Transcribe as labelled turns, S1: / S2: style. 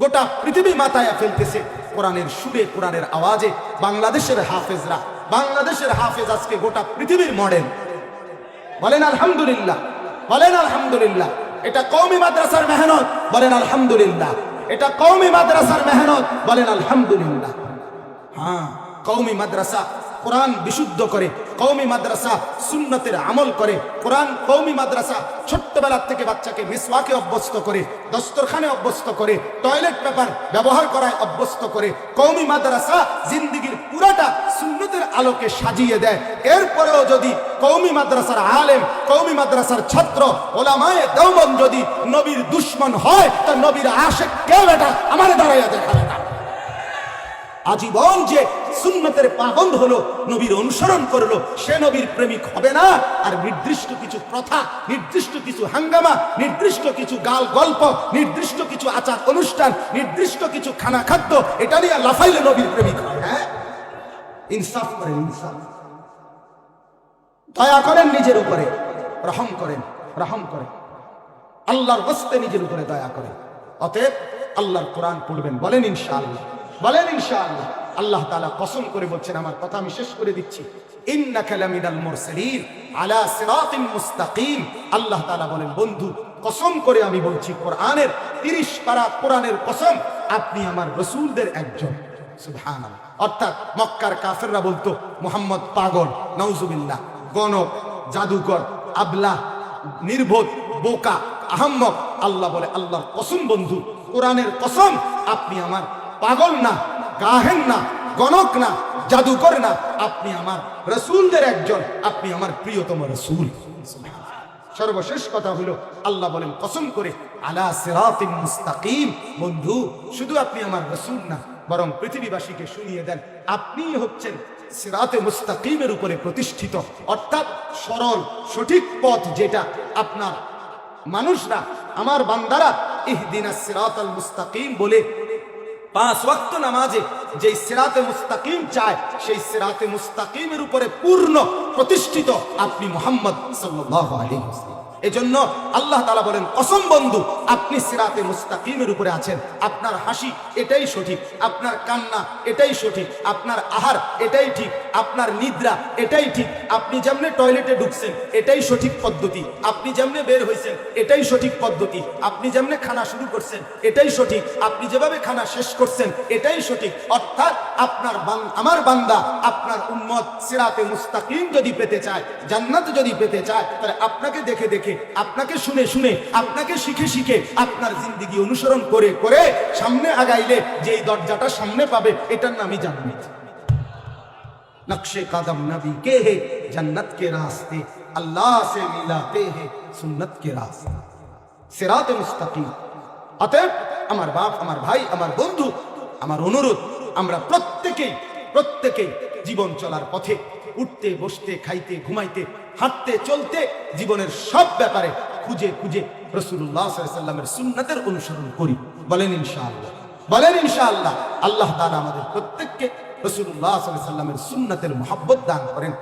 S1: গোটা পৃথিবী মাথায় ফেলতেছে কোরআনের সুরে, কোরআনের আওয়াজে। বাংলাদেশের হাফেজরা, বাংলাদেশের হাফেজ আজকে গোটা পৃথিবীর মডেল। বলেন আলহামদুলিল্লাহ বলেন আলহামদুলিল্লাহ। এটা কৌমি মাদ্রাসার মেহনত, বলেন আলহামদুলিল্লাহ। এটা কৌমি মাদ্রাসার মেহনত, বলেন আলহামদুলিল্লাহ। হ্যাঁ কৌমি মাদ্রাসা কোরআন বিশুদ্ধ করে কৌমি মাদ্রাসা সুন্নতের আমল করে, কোরআন কৌমি মাদ্রাসা ছোট্টবেলার থেকে বাচ্চাকে মিসওয়াকে অভ্যস্ত করে, দস্তরখানে অভ্যস্ত করে, টয়লেট পেপার ব্যবহার করায় অভ্যস্ত করে কৌমি মাদ্রাসা জিন্দিগির পুরাটা সুন্নতের আলোকে সাজিয়ে দেয়। এরপরেও যদি কৌমি মাদ্রাসার আলেম কৌমি মাদ্রাসার ছাত্র, ওলামায়ে দেওবন যদি নবীর দুশ্মন হয়, তা নবীর আশেক কেউ এটা আমার দাঁড়াইয়া দেখাবে না আজীবন যে সুন্নতের পাবন্ধ হলো, নবীর অনুসরণ করল, সে নবীর প্রেমিক হবে না। আর নির্দিষ্ট কিছু প্রথা, নির্দিষ্ট কিছু হাঙ্গামা, নির্দিষ্ট কিছু গাল গল্প, নির্দিষ্ট কিছু আচার অনুষ্ঠান, নির্দিষ্ট কিছু খানা খাদ্য, এটা নিয়ে লাফাইলে নবীর প্রেমিক হয় হ্যাঁ? ইনসাফ করেন ইনসাফ। দয়া করেন নিজের উপরে, রহম করেন রহম করেন। আল্লাহর বস্তে নিজের উপরে দয়া করেন। অতএব আল্লাহর কোরআন পড়বেন বলেন ইনশাআল্লাহ। বলেন ইনশাআল্লাহ। আল্লাহ তাআলা কসম করে বলছেন, আমার কথা আমি শেষ করে দিচ্ছি। ইন্নাকা লামিনাল মুরসালিন আলা সিরাতিন মুস্তাকিম। আল্লাহ তাআলা বলেন, বন্ধু, কসম করে আমি বলছি, কোরআনের 30 পারা কোরআনের কসম, আপনি আমার রাসূলদের একজন। সুবহানাল্লাহ। অর্থাৎ মক্কার কাফেররা বলতো, মুহাম্মদ পাগল, নাউজুবিল্লাহ, গণক, জাদুকর, আবলা, নির্বোধ, বোকা, আহম্মক। আল্লাহ বলে, আল্লাহর কসম, বন্ধু, কোরআনের কসম, আপনি আমার পাগল না, গাহেন না, গণক না, জাদুকর না। আপনি আমার রসুলদের একজন, আপনি আমার প্রিয়তম রসুল। সর্বশেষ কথা হলো, আল্লাহ বলেন, কসম করে, আলা মুস্তাকিম। বন্ধু, শুধু আপনি আমার রসুল না, বরং পৃথিবীবাসীকে শুনিয়ে দেন আপনি হচ্ছেন সিরাতে মুস্তাকিমের উপরে প্রতিষ্ঠিত। অর্থাৎ সরল, সঠিক পথ যেটা আপনার মানুষরা, আমার বান্দারা, ইহদিনা সিরাতাল মুস্তাকিম বলে পাঁচ ওয়াক্ত নামাজে যেই সেরাতে মুস্তাকিম চায়, সেই সেরাতে মুস্তাকিমের উপরে পূর্ণ প্রতিষ্ঠিত আপনি মোহাম্মদ সাল্লাহ আলী এজন্য আল্লাহ তালা বলেন, কসম বন্ধু, আপনি সিরাতে মুস্তাকিমের উপরে আছেন। আপনার হাসি এটাই সঠিক, আপনার কান্না এটাই সঠিক, আপনার আহার এটাই ঠিক, আপনার নিদ্রা এটাই ঠিক। আপনি যেমনে টয়লেটে ঢুকছেন, এটাই সঠিক পদ্ধতি। আপনি যেমনে বের হয়েছেন এটাই সঠিক পদ্ধতি। আপনি যেমনে খানা শুরু করছেন, এটাই সঠিক। আপনি যেভাবে খানা শেষ করছেন, এটাই সঠিক। অর্থাৎ আপনার আমার বান্দা, আপনার উম্মত সিরাতে মুস্তাকিম যদি পেতে চায়, জান্নাত যদি পেতে চায়, তাহলে আপনাকে দেখে দেখে, আপনাকে শুনে শুনে, আপনাকে শিখে শিখে, আপনার জিন্দিগি অনুসরণ করে করে সামনে আগাইলে যে দরজাটা সামনে পাবে, এটার নামই জান্নাত। নকশে কাদম নবী কে হে? জান্নাত কে রাস্তে? আল্লাহ সে মিলাতে হে সুন্নত কে রাস্তে? সিরাতে মুস্তাকিম। অতএব, আমার বাপ, আমার ভাই, আমার বন্ধু, আমার অনুরোধ আমরা প্রত্যেকেই প্রত্যেকেই জীবন চলার পথে উঠতে, বসতে, খাইতে, ঘুমাইতে, হাঁটতে, চলতে জীবনের সব ব্যাপারে খুঁজে খুঁজে রসুল্লাহ সাল্লামের সুন্নাতের অনুসরণ করি। বলেন ইনশাআল্লাহ। বলেন ইনশাআল্লাহ। আল্লাহ তারা আমাদের প্রত্যেককে রসুল্লাহ সাল্লামের সুন্নাতের মহাব্বত দান করেন।